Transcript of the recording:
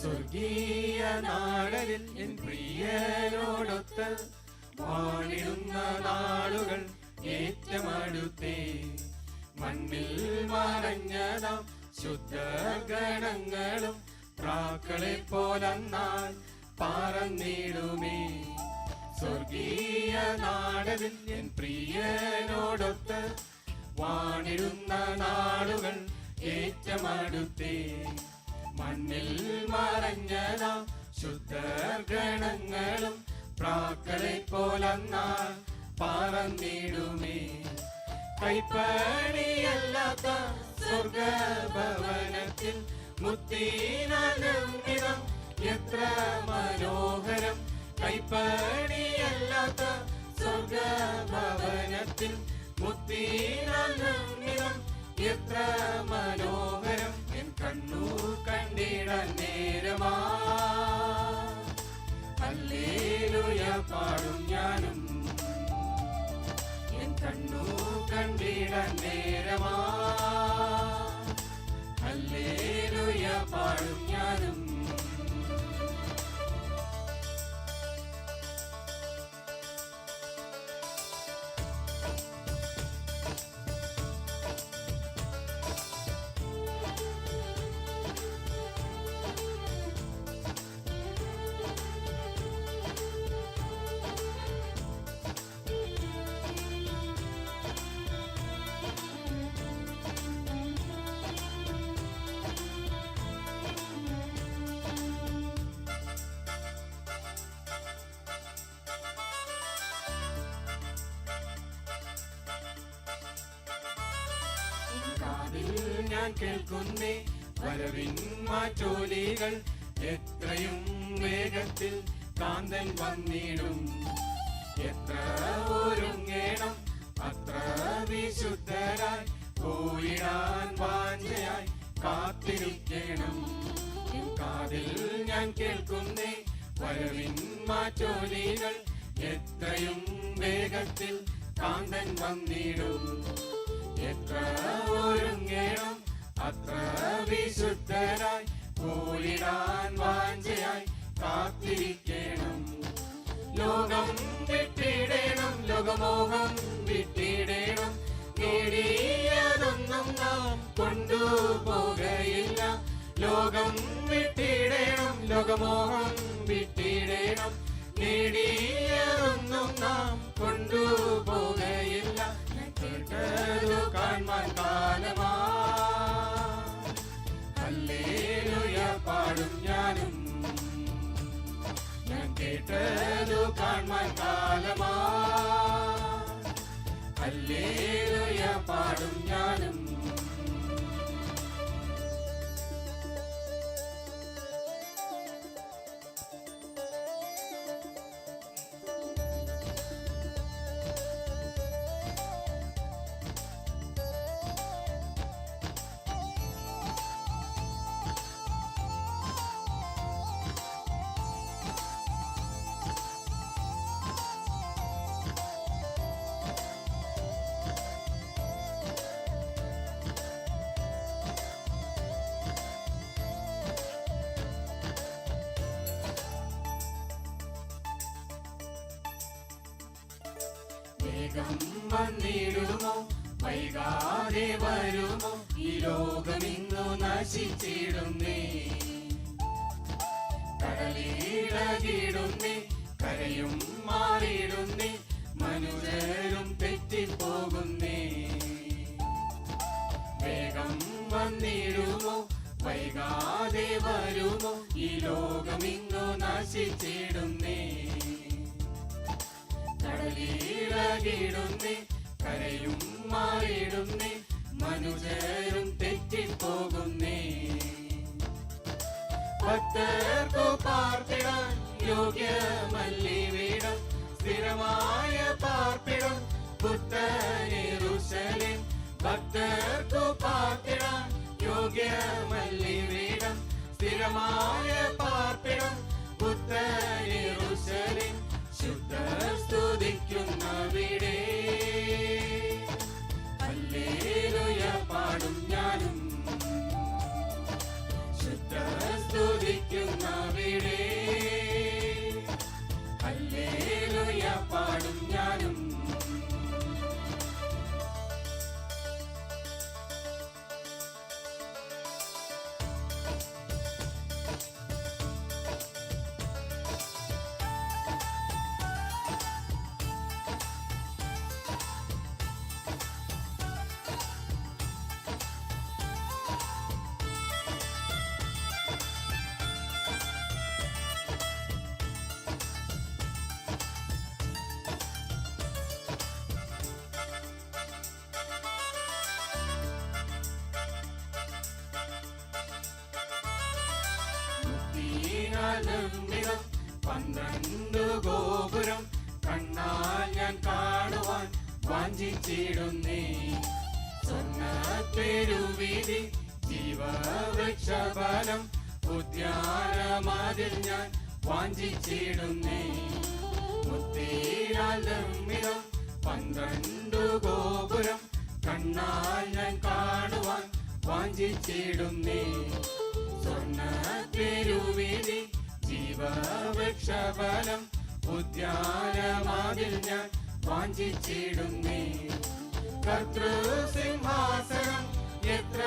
സ്വർഗീയ നാടലിൽ എൻ പ്രിയനോടൊത്ത് വാണിടുന്ന നാളുകൾ ഏറ്റമടുത്തേ. മണ്ണിൽ മറഞ്ഞതാം ശുദ്ധഗണങ്ങളും പ്രാക്കളെ പോലന്നാൽ പറന്നിടുമേ. സ്വർഗീയ നാടലിൽ എൻ പ്രിയനോടൊത്ത് വാണിടുന്ന നാളുകൾ ഏറ്റമടുത്തേ. മണ്ണിൽ മറഞ്ഞതാം. ശുദ്ധഗണങ്ങളും പ്രാക്കളെ പോലന്നാൽ പറന്നിടുമേ. കൈപ്പണിയല്ലാത്ത സ്വർഗഭവനത്തിൽ മുത്തീനമിതം എത്ര മനോഹരം. കൈപ്പണിയല്ലാത്ത സ്വർഗഭവനത്തിൽ മുത്തീനമിതം എത്ര കാതിൽ ഞാൻ കേൾക്കുന്നേ വരവിൻ മാറ്റോലികൾ എത്രയും വേഗത്തിൽ കാന്തൻ വന്നിടും. എത്ര ഒരുങ്ങേണം അത്ര വിശുദ്ധരായി പോയിടാൻ വാഞ്ചയായി കാത്തിരിക്കണം. കാതിൽ ഞാൻ കേൾക്കുന്നേ വരവിൻ മാറ്റോലികൾ എത്രയും വേഗത്തിൽ കാന്തൻ വന്നിടും. എത്ര ഒരുങ്ങേണം അത്ര വിശുദ്ധരായി പോയിടാൻ വാഞ്ചയായി കാത്തിരിക്കണം. ലോകം വിട്ടിടേണം ലോകമോഹം വിട്ടിടേണം. നേടിയതൊന്നും നാം കൊണ്ടുപോകയില്ല. ലോകം വിട്ടിടേണം ലോകമോഹം വിട്ടിടേണം. നേടിയതൊന്നും ഞാൻ കേട്ടതു കാൺമാൻ കാലമാ. അല്ലേ പാടും ഞാനും. വേഗം വന്നിടുമോ? വൈകാതെ വരുമോ? ഈ ലോകമിന്നു നശിച്ചിടുന്നേ. കടലിടകിടുന്നേ കരയും മാറിയിടുന്നേ മനുഷ്യരും തെറ്റിപ്പോകുന്നേ. വേഗം വന്നിടുമോ? വൈകാതെ വരുമോ? ഈ ലോകമിന്നു നശിച്ചിടുന്നേ. കടലിടകിടുന്നേ കരയും മാറിയിടുന്നേ മനുജരും തെറ്റിപ്പോകുന്നേ. ഭക്തർക്കു പാർപ്പിടാൻ യോഗ്യമല്ലി വീടം സ്ഥിരമായ പാർപ്പിടം പുത്തനെറുശലേം മുക്തിനാലംബിതം പന്ത്രണ്ടു ഗോപുരം കണ്ണാൽ ഞാൻ കാണുവാൻ വാഞ്ചിച്ചിടുന്നേ. സ്വർണത്തെരുവീതി ജീവവൃക്ഷഫലം ഉദ്യാനമാതിൽ ഞാൻ വാഞ്ചിച്ചിടുന്നേ. മുത്തിനാൽ നിർമ്മിതം പന്ത്രണ്ടു ഗോപുരം കണ്ണാൽ ഞാൻ കാണുവാൻ വാഞ്ചിച്ചിടുന്നേ. സ്വർണത്തെരുവീതി ജീവവൃക്ഷഫലം ഉദ്യാനമാതിൽ ഞാൻ വാഞ്ചിച്ചിടുന്നേ. കർത്തൃസിംഹാസനം എത്ര